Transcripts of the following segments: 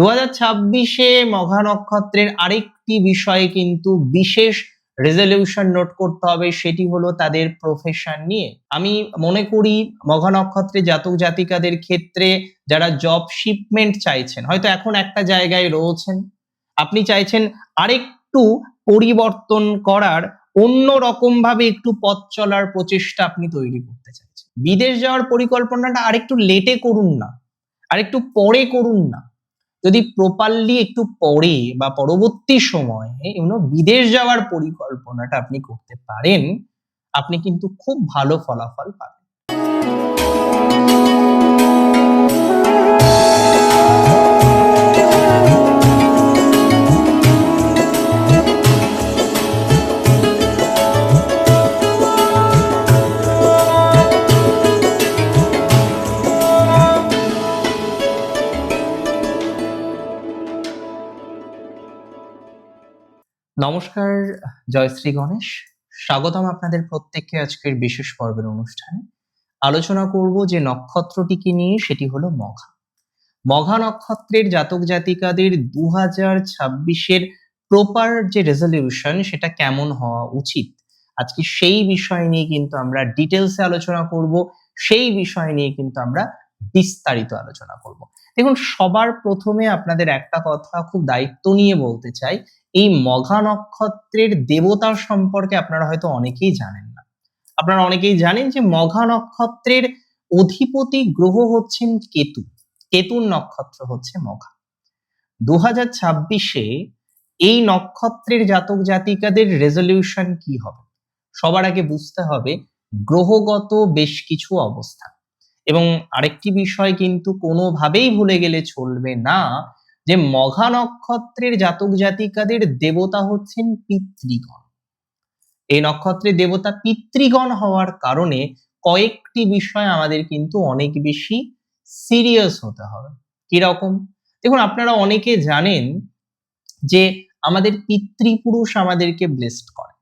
দু হাজার ছাব্বিশে মঘা নক্ষত্রের আরেকটি বিষয়ে কিন্তু বিশেষ রেজলিউশন নোট করতে হবে, সেটি হলো তাদের প্রফেশন নিয়ে। আমি মনে করি মঘা নক্ষত্রে জাতক জাতিকাদের ক্ষেত্রে যারা জব শিপমেন্ট চাইছেন, হয়তো এখন একটা জায়গায় রয়েছেন, আপনি চাইছেন আরেকটু পরিবর্তন করার অন্য রকম ভাবে একটু পথ চলার প্রচেষ্টা আপনি তৈরি করতে চাইছেন। বিদেশ যাওয়ার পরিকল্পনাটা আরেকটু লেটে করুন না, আরেকটু পরে করুন না। যদি প্রপারলি একটু পরে বা পরবর্তী সময়ে ইউনো বিদেশ যাওয়ার পরিকল্পনাটা আপনি করতে পারেন, আপনি কিন্তু খুব ভালো ফলাফল পাবেন। নমস্কার, জয়শ্রী গণেশ। স্বাগতম আপনাদের প্রত্যেককে আজকের বিশেষ পর্বের অনুষ্ঠানে। আলোচনা করব যে নক্ষত্রটিকে নিয়ে, সেটি হলো মঘা। মঘা নক্ষত্রের জাতক জাতিকাদের দু হাজার ছাব্বিশের প্রপার যে রেজলিউশন সেটা কেমন হওয়া উচিত? আজকে সেই বিষয় নিয়ে কিন্তু আমরা ডিটেলসে আলোচনা করব, সেই বিষয় নিয়ে কিন্তু আমরা বিস্তারিত আলোচনা করব। দেখুন, সবার প্রথমে আপনাদের একটা কথা খুব দায়িত্ব নিয়ে বলতে চাই এই মঘা নক্ষত্রের দেবতার সম্পর্কে আপনারা হয়তো অনেকেই জানেন না। আপনারা অনেকেই জানেন যে মঘা নক্ষত্রের অধিপতি গ্রহ হচ্ছেন কেতু। কেতুর নক্ষত্র হচ্ছে মঘা। দু হাজার ছাব্বিশে এই নক্ষত্রের জাতক জাতিকাদের রেজলিউশন কি হবে? সবার আগে বুঝতে হবে, গ্রহগত বেশ কিছু অবস্থা। এবং আরেকটি বিষয় কিন্তু কোনোভাবেই ভুলে গেলে চলবে না যে মঘা নক্ষত্রের জাতক জাতিকাদের দেবতা হচ্ছেন পিতৃগণ। এই নক্ষত্রের দেবতা পিতৃগণ হওয়ার কারণে কয়েকটি বিষয় আমাদের কিন্তু অনেক বেশি সিরিয়াস হতে হবে। কীরকম দেখুন, আপনারা অনেকে জানেন যে আমাদের পিতৃপুরুষ আমাদেরকে ব্লেসড করে।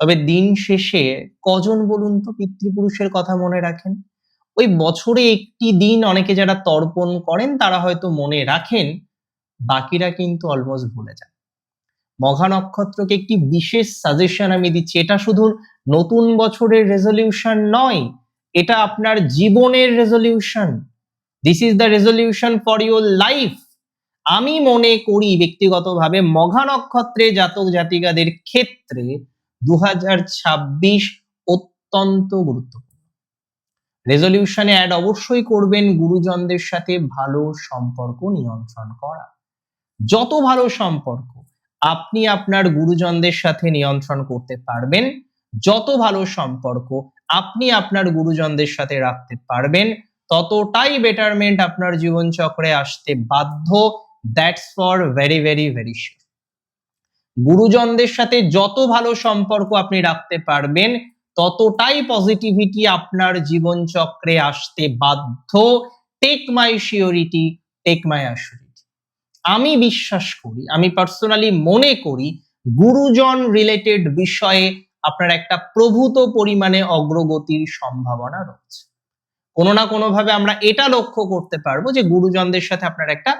তবে দিন শেষে কজন বলুন তো পিতৃপুরুষের কথা মনে রাখেন? ওই বছরে একটি দিন অনেকে যারা তর্পণ করেন, তারা হয়তো মনে রাখেন বাকিরা কিন্তু অলমোস্ট ভুলে যায়। মঘা নক্ষত্রকে একটি বিশেষ সাজেশন আমি দিচ্ছি। এটা শুধু নতুন বছরের রেজলিউশন নয়, এটা আপনার জীবনের resolution this is the resolution for your life আমি মনে করি ব্যক্তিগতভাবে মঘা নক্ষত্রে জাতক জাতিকাদের ক্ষেত্রে দু হাজার ছাব্বিশ অত্যন্ত গুরুত্বপূর্ণ। রেজলিউশনে অ্যাড অবশ্যই করবেন গুরুজনদের সাথে ভালো সম্পর্ক নিয়ন্ত্রণ করা। যত ভালো সম্পর্ক আপনি আপনার গুরুজনদের সাথে নিয়ন্ত্রণ করতে পারবেন, যত ভালো সম্পর্ক আপনি আপনার গুরুজনদের সাথে রাখতে পারবেন, ততটাই বেটারমেন্ট আপনার জীবন চক্রে আসতে বাধ্য। That's for very very very sure গুরুজনদের সাথে যত ভালো সম্পর্ক আপনি রাখতে পারবেন, ততটাই পজিটিভিটি আপনার জীবন চক্রে আসতে বাধ্য। Take my surety take my assurity আমি বিশ্বাস করি, আমি পার্সোনালি মনে করি গুরুজন রিলেটেড বিষয়ে আপনার একটা প্রভূত পরিমাণে অগ্রগতির সম্ভাবনা রয়েছে। কোনো না কোনো ভাবে আমরা এটা লক্ষ্য করতে পারব যে গুরুজনদের সাথে আপনার একটা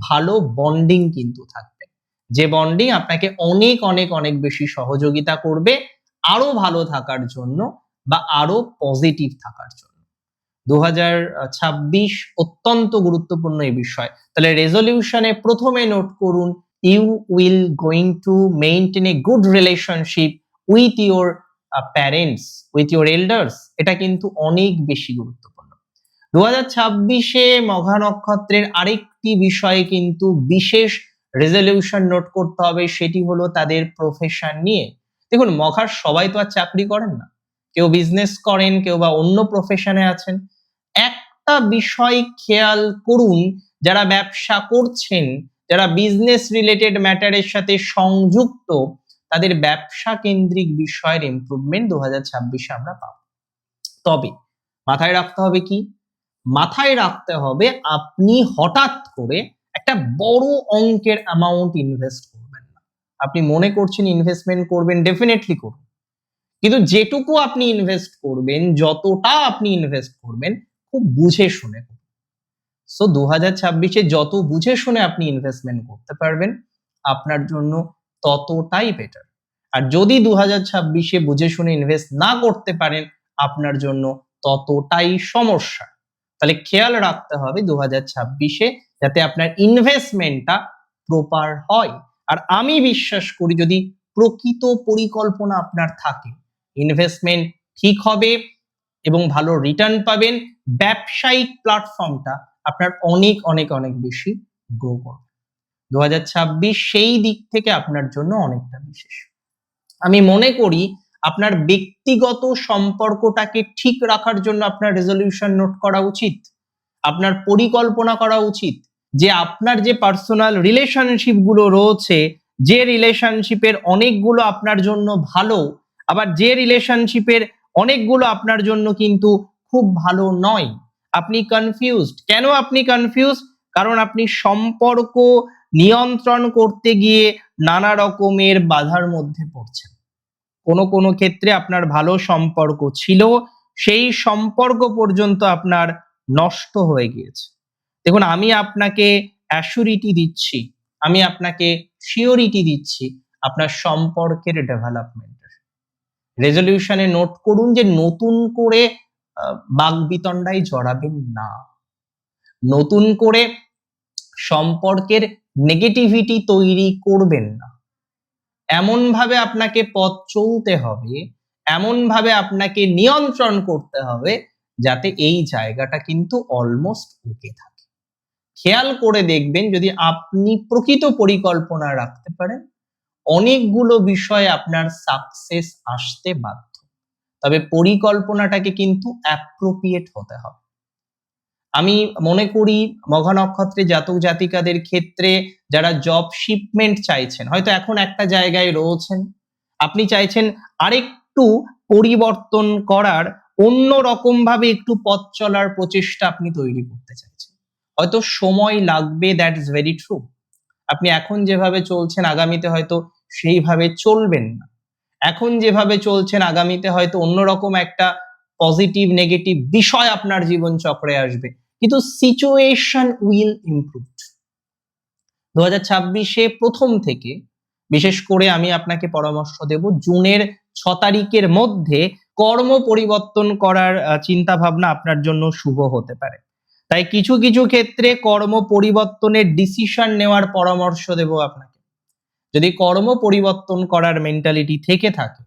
ভালো বন্ডিং কিন্তু থাকবে। যে বন্ডিং আপনাকে অনেক অনেক অনেক বেশি সহযোগিতা করবে, আরও ভালো থাকার জন্য বা আরও পজিটিভ থাকার জন্য। দু হাজার ছাব্বিশ অত্যন্ত গুরুত্বপূর্ণ এই বিষয়। তাহলে রেজলিউশনে প্রথমে নোট করুন you will going to maintain a good relationship with your parents with your elders এটা কিন্তু অনেক বেশি গুরুত্বপূর্ণ। দু হাজার ছাব্বিশে মঘা নক্ষত্রের আরেকটি বিষয়ে কিন্তু বিশেষ রেজলিউশন নোট করতে হবে, সেটি হলো তাদের প্রফেশন নিয়ে। দেখুন, মঘার সবাই তো আর চাকরি করেন না। কেউ বিজনেস করেন, কেউ বা অন্য প্রফেশনে আছেন। একটা বিষয় খেয়াল করুন, যারা ব্যবসা করছেন, যারা বিজনেস রিলেটেড ম্যাটারের সাথে সংযুক্ত, তাদের ব্যবসা কেন্দ্রিক বিষয়ের ইমপ্রুভমেন্ট দু হাজার ছাব্বিশে আমরা পাবো। তবে মাথায় রাখতে হবে কি? মাথায় রাখতে হবে আপনি হঠাৎ করে একটা বড় অঙ্কের অ্যামাউন্ট ইনভেস্ট করবেন না। আপনি মনে করছেন ইনভেস্টমেন্ট করবেন ডেফিনেটলি করুন। কিন্তু যেটুকু আপনি ইনভেস্ট করবেন, যতটা আপনি ইনভেস্ট করবেন খুব বুঝে শুনে সো দু হাজার ছাব্বিশে যত বুঝে শুনে আপনি ইনভেস্টমেন্ট করতে পারবেন, আপনার জন্য ততটাই বেটার আর যদি দু হাজার ছাব্বিশে বুঝে শুনে ইনভেস্ট না করতে পারেন, আপনার জন্য ততটাই সমস্যা। তাহলে খেয়াল রাখতে হবে দু হাজার ছাব্বিশে যাতে আপনার ইনভেস্টমেন্টটা প্রপার হয়। আর আমি বিশ্বাস করি যদি প্রকৃত পরিকল্পনা আপনার থাকে ইনভেস্টমেন্ট ঠিক হবে এবং ভালো রিটার্ন পাবেন। ব্যবসায়িক প্ল্যাটফর্মটা আপনার অনেক অনেক অনেক বেশি গ্রো করবে। দুহাজার ছাব্বিশ সেই দিক থেকে আপনার জন্য অনেকটা বিশেষ। আমি মনে করি আপনার ব্যক্তিগত সম্পর্কটাকে ঠিক রাখার জন্য আপনার রেজলিউশন নোট করা উচিত। আপনার পরিকল্পনা করা উচিত যে আপনার যে পার্সোনাল রিলেশনশিপগুলো রয়েছে, যে রিলেশনশিপের অনেকগুলো আপনার জন্য ভালো, আবার যে রিলেশনশিপের অনেকগুলো আপনার জন্য কিন্তু খুব ভালো নয়। আপনি কনফিউজড কেন আপনি কনফিউজ কারণ আপনি সম্পর্ক নিয়ন্ত্রণ করতে গিয়ে নানা রকমের বাধার মধ্যে পড়ছেন। কোনো কোনো ক্ষেত্রে আপনার ভালো সম্পর্ক ছিল, সেই সম্পর্ক পর্যন্ত আপনার নষ্ট হয়ে গিয়েছে। দেখুন, আমি আপনাকে অ্যাসুরিটি দিচ্ছি, আমি আপনাকে সিওরিটি দিচ্ছি আপনার সম্পর্কের ডেভেলপমেন্টের রেজলিউশনে নোট করুন যে নতুন করে বাগবিতণ্ডায় জড়াবেন না। নতুন করে সম্পর্কের নেগেটিভিটি তৈরি করবেন না। এমন ভাবে আপনাকে পথ চলতে হবে এমন ভাবে আপনাকে নিয়ন্ত্রণ করতে হবে, যাতে এই জায়গাটা কিন্তু অলমোস্ট ওকে থাকে। খেয়াল করে দেখবেন যদি আপনি প্রকৃত পরিকল্পনা রাখতে পারেন অনেকগুলো বিষয়ে আপনার সাকসেস আসতে বাধ্য। তবে পরিকল্পনাটাকে কিন্তু অ্যাপ্রোপ্রিয়েট হতে হবে। আমি মনে করি মঘা নক্ষত্রে জাতক জাতিকাদের ক্ষেত্রে যারা জব শিপমেন্ট চাইছেন, হয়তো এখন একটা জায়গায় রয়েছেন, আপনি চাইছেন আরেকটু পরিবর্তন করার, অন্য রকম ভাবে একটু পথ চলার প্রচেষ্টা আপনি তৈরি করতে চাইছেন। হয়তো সময় লাগবে দ্যাট ইজ ভেরি ট্রু আপনি এখন যেভাবে চলছেন, আগামীতে হয়তো সেইভাবে চলবেন না। এখন যেভাবে চলছেন আগামীতে হয়তো অন্যরকম একটা পজিটিভ নেগেটিভ বিষয় আপনার জীবন চক্রে আসবে। কিন্তু সিচুয়েশন উইল ইমপ্রুভ দু ছাব্বিশে প্রথম থেকে, বিশেষ করে আমি আপনাকে পরামর্শ দেব জুনের ছ তারিখের মধ্যে কর্ম পরিবর্তন করার চিন্তা ভাবনা আপনার জন্য শুভ হতে পারে। তাই কিছু কিছু ক্ষেত্রে কর্ম পরিবর্তনের ডিসিশন নেওয়ার পরামর্শ দেব আপনাকে। যদি কর্ম পরিবর্তন করার মেন্টালিটি থেকে থাকে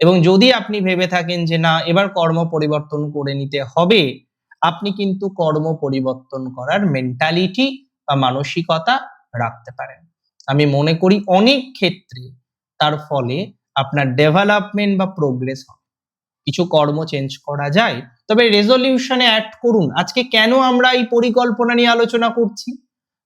এবং যদি আপনি ভেবে থাকেন যে না, এবার কর্ম পরিবর্তন করে নিতে হবে, আপনি কিন্তু কর্ম পরিবর্তন করার মেন্টালিটি বা মানসিকতা রাখতে পারেন। আমি মনে করি অনেক ক্ষেত্রে তার ফলে আপনার ডেভেলপমেন্ট বা প্রোগ্রেস হবে। কিছু কর্ম চেঞ্জ করা যায়, তবে রেজলিউশনে অ্যাড করুন। আজকে কেন আমরা এই পরিকল্পনা নিয়ে আলোচনা করছি?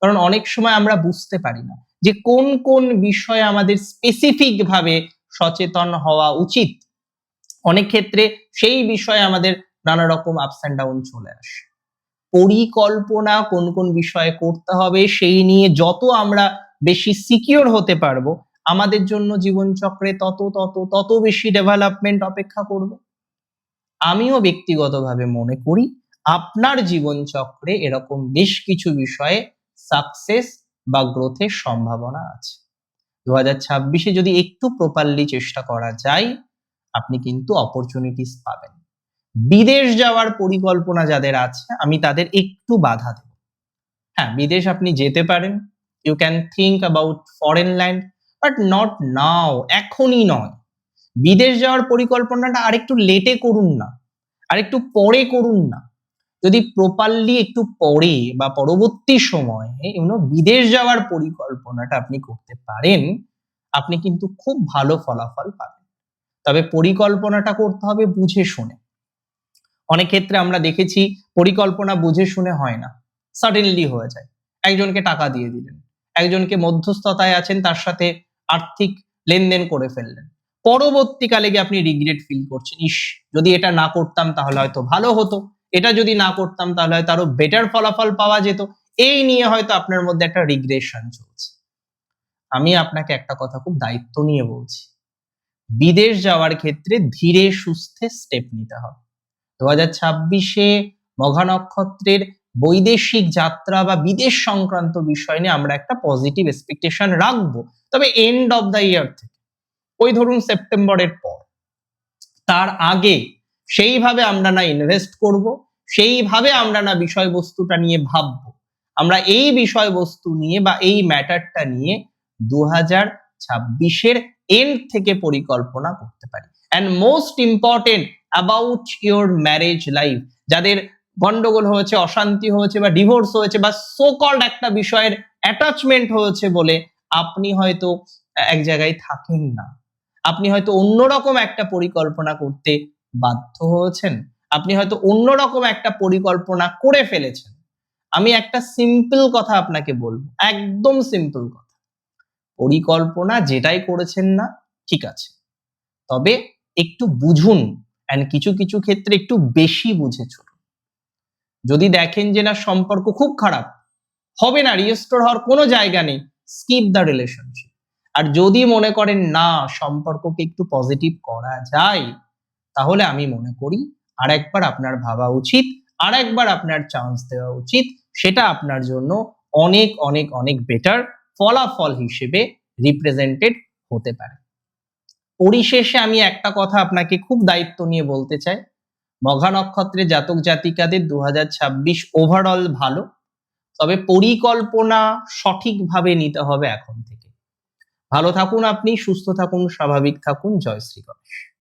কারণ অনেক সময় আমরা বুঝতে পারি না। যে কোন কোন বিষয়ে আমাদের স্পেসিফিক ভাবে সচেতন হওয়া উচিত? অনেক ক্ষেত্রে সেই বিষয়ে আমাদের নানা রকম আপস অ্যান্ড ডাউন চলে আসে। পরিকল্পনা কোন কোন বিষয়ে করতে হবে সেই নিয়ে যত আমরা বেশি সিকিওর হতে পারব, আমাদের জন্য জীবনচক্রে তত তত তত বেশি ডেভেলপমেন্ট অপেক্ষা করবে। আমিও ব্যক্তিগতভাবে মনে করি, আপনার জীবনচক্রে এরকম বেশ কিছু বিষয়ে সাকসেস বা গ্রোথের সম্ভাবনা আছে। দু হাজার ছাব্বিশে যদি একটু প্রপারলি চেষ্টা করা যায়, আপনি কিন্তু অপরচুনিটিস পাবেন। বিদেশ যাওয়ার পরিকল্পনা যাদের আছে, আমি তাদের একটু বাধা দেব। হ্যাঁ বিদেশ আপনি যেতে পারেন। You can think about foreign land but not now এখনই নয়। বিদেশ যাওয়ার পরিকল্পনাটা আরেকটু লেটে করুন না। আরেকটু পরে করুন না। যদি প্রপারলি একটু পরে বা পরবর্তী সময়ে ইউনো বিদেশ যাওয়ার পরিকল্পনাটা আপনি করতে পারেন, আপনি কিন্তু খুব ভালো ফলাফল পাবেন। তবে পরিকল্পনাটা করতে হবে বুঝে শুনে। অনেক ক্ষেত্রে আমরা দেখেছি পরিকল্পনা বুঝে শুনে হয় না। সাডেনলি হয়ে যায়। একজনকে টাকা দিয়ে দিলেন। একজনকে মধ্যস্থতায় আছেন, তার সাথে আর্থিক লেনদেন করে ফেললেন। পরবর্তীকালে গিয়ে আপনি রিগ্রেট ফিল করছেন, ইস, যদি এটা না করতাম তাহলে হয়তো ভালো হতো। এটা যদি না করতাম, তাহলে হয়তো আরও বেটার ফলাফল পাওয়া যেত। এই নিয়ে হয়তো আপনার মধ্যে একটা রিগ্রেশন চলছে। আমি আপনাকে একটা কথা খুব দায়িত্ব নিয়ে বলছি। বিদেশ যাওয়ার ক্ষেত্রে ধীরে সুস্থে স্টেপ নিতে হবে। দু হাজার ছাব্বিশে মঘা নক্ষত্রের বৈদেশিক যাত্রা বা বিদেশ সংক্রান্ত বিষয় নিয়ে আমরা একটা পজিটিভ এক্সপেকটেশন রাখব। তবে এন্ড অফ দ্য ইয়ার থেকে, ওই ধরুন সেপ্টেম্বরের পর, তার আগে সেইভাবে আমরা না ইনভেস্ট করব, সেইভাবে আমরা না বিষয়বস্তুটা নিয়ে ভাববো। আমরা এই বিষয়বস্তু নিয়ে বা এই ম্যাটারটা নিয়ে দু হাজার ছাব্বিশের এন্ড থেকে পরিকল্পনা করতে পারি। And most important about your marriage life যাদের গন্ডগোল হয়েছে, অশান্তি হয়েছে বা ডিভোর্স হয়েছে বা সো কল্ড একটা বিষয়ের অ্যাটাচমেন্ট হয়েছে বলে আপনি হয়তো এক জায়গায় থাকেন না। আপনি হয়তো অন্যরকম একটা পরিকল্পনা করতে বাধ্য হয়েছেন। আপনি হয়তো অন্যরকম একটা পরিকল্পনা করে ফেলেছেন। আমি একটা সিম্পল কথা আপনাকে বলব, একদম সিম্পল কথা। পরিকল্পনা যেটাই করেছেন না, ঠিক আছে। তবে একটু বুঝুন অ্যান্ড কিছু কিছু ক্ষেত্রে একটু বেশি বুঝে চলুন। যদি দেখেন যে না, সম্পর্ক খুব খারাপ, হবে না রিস্টোর হওয়ার কোনো জায়গা নেই স্কিপ দ্য রিলেশনশিপ আর যদি মনে করেন না, সম্পর্ককে একটু পজিটিভ করা যায় তাহলে আমি মনে করি আর একবার আপনার ভাবা উচিত আর একবার আপনার চান্স দেওয়া উচিত, সেটা আপনার জন্য অনেক অনেক অনেক বেটার ফলাফল হিসেবে রিপ্রেজেন্টেড হতে পারে। পরিশেষে আমি একটা কথা আপনাকে খুব দায়িত্ব নিয়ে বলতে চাই। মঘা নক্ষত্রে জাতক জাতিকাদের দু হাজার ছাব্বিশ ওভারঅল ভালো, তবে পরিকল্পনা সঠিকভাবে নিতে হবে এখন থেকে। ভালো থাকুন আপনি, সুস্থ থাকুন, স্বাভাবিক থাকুন। জয় শ্রী গণেশ।